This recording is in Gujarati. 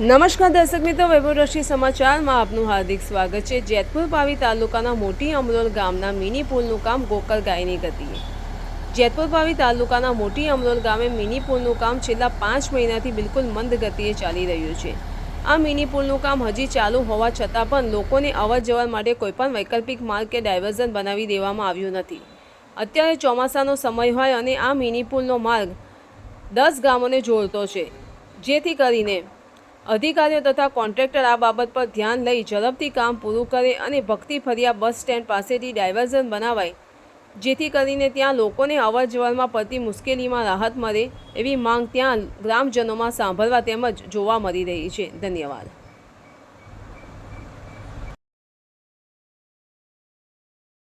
નમસ્કાર દર્શક મિત્રો વૈભવરશ્મિ સમાચારમાં આપનું હાર્દિક સ્વાગત છે. જેતપુર પાવી તાલુકાના મોટી અમરોલ ગામના મિની પુલનું કામ ગોકળ ગાયની ગતિએ. જેતપુર પાવી તાલુકાના મોટી અમરોલ ગામે મિની પુલનું કામ છેલ્લા પાંચ મહિનાથી બિલકુલ મંદ ગતિએ ચાલી રહ્યું છે. આ મિની પુલનું કામ હજી ચાલુ હોવા છતાં પણ લોકોને અવર જવર માટે કોઈપણ વૈકલ્પિક માર્ગ કે ડાયવર્ઝન બનાવી દેવામાં આવ્યું નથી. અત્યારે ચોમાસાનો સમય હોય અને આ મિની પુલનો માર્ગ દસ ગામોને જોડતો છે. જેથી કરીને અધિકારીઓ તથા કોન્ટ્રાક્ટર આ બાબત પર ધ્યાન લઈ ઝડપથી કામ પૂરું કરે અને ભક્તિ ફરિયા બસ સ્ટેન્ડ પાસેથી ડાયવર્ઝન બનાવાય. જેથી કરીને ત્યાં લોકોને અવર જવરમાં પડતી મુશ્કેલીમાં રાહત મળે એવી માંગ ત્યાં ગ્રામજનોમાં સાંભળવા તેમજ જોવા મળી રહી છે. ધન્યવાદ.